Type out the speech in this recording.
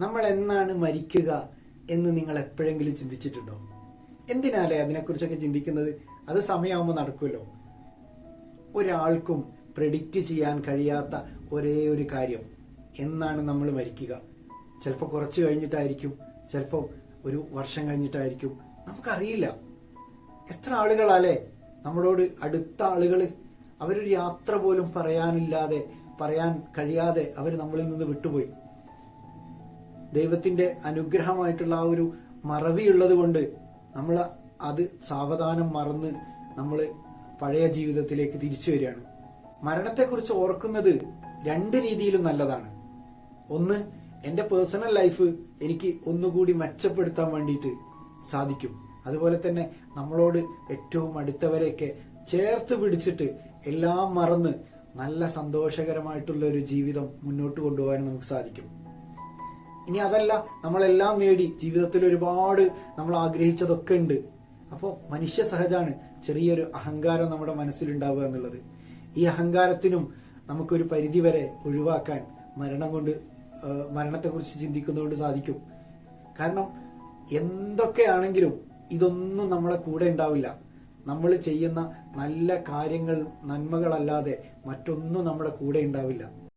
നമ്മൾ എന്നാണ് മരിക്കുക എന്ന് നിങ്ങൾ എപ്പോഴെങ്കിലും ചിന്തിച്ചിട്ടുണ്ടോ? എന്തിനാലേ അതിനെക്കുറിച്ചൊക്കെ ചിന്തിക്കുന്നത്? അത് സമയമാകുമ്പോൾ നടക്കുമല്ലോ. ഒരാൾക്കും പ്രെഡിക്റ്റ് ചെയ്യാൻ കഴിയാത്ത ഒരേ ഒരു കാര്യം. എന്നാണ് നമ്മൾ മരിക്കുക. ചിലപ്പോൾ കുറച്ച് കഴിഞ്ഞിട്ടായിരിക്കും ചിലപ്പോൾ ഒരു വർഷം കഴിഞ്ഞിട്ടായിരിക്കും. നമുക്കറിയില്ല. എത്ര ആളുകളാലേ നമ്മളോട് അടുത്ത ആളുകൾ അവരൊരു യാത്ര പോലും പറയാനില്ലാതെ പറയാൻ കഴിയാതെ അവർ നമ്മളിൽ നിന്ന് വിട്ടുപോയി. ദൈവത്തിന്റെ അനുഗ്രഹമായിട്ടുള്ള ആ ഒരു മറവിയുള്ളത് കൊണ്ട് നമ്മൾ അത് സാവധാനം മറന്ന് നമ്മൾ പഴയ ജീവിതത്തിലേക്ക് തിരിച്ചു വരികയാണ്. മരണത്തെക്കുറിച്ച് ഓർക്കുന്നത് രണ്ട് രീതിയിലും നല്ലതാണ്. ഒന്ന് എന്റെ പേഴ്സണൽ ലൈഫ് എനിക്ക് ഒന്നുകൂടി മെച്ചപ്പെടുത്താൻ വേണ്ടിയിട്ട് സാധിക്കും. അതുപോലെ തന്നെ നമ്മളോട് ഏറ്റവും അടുത്തവരെയൊക്കെ ചേർത്ത് പിടിച്ചിട്ട് എല്ലാം മറന്ന് നല്ല സന്തോഷകരമായിട്ടുള്ള ഒരു ജീവിതം മുന്നോട്ട് കൊണ്ടുപോകാൻ നമുക്ക് സാധിക്കും. ഇനി അതല്ല നമ്മളെല്ലാം നേടി ജീവിതത്തിൽ ഒരുപാട് നമ്മൾ ആഗ്രഹിച്ചതൊക്കെ ഉണ്ട്. അപ്പോൾ മനുഷ്യ സഹജാണ് ചെറിയൊരു അഹങ്കാരം നമ്മുടെ മനസ്സിലുണ്ടാവുക എന്നുള്ളത്. ഈ അഹങ്കാരത്തിനും നമുക്കൊരു പരിധി വരെ ഒഴിവാക്കാൻ മരണം കൊണ്ട് മരണത്തെക്കുറിച്ച് ചിന്തിക്കുന്നതുകൊണ്ട് സാധിക്കും. കാരണം എന്തൊക്കെയാണെങ്കിലും ഇതൊന്നും നമ്മളെ കൂടെ ഉണ്ടാവില്ല. നമ്മൾ ചെയ്യുന്ന നല്ല കാര്യങ്ങൾ നന്മകളല്ലാതെ മറ്റൊന്നും നമ്മുടെ കൂടെ ഉണ്ടാവില്ല.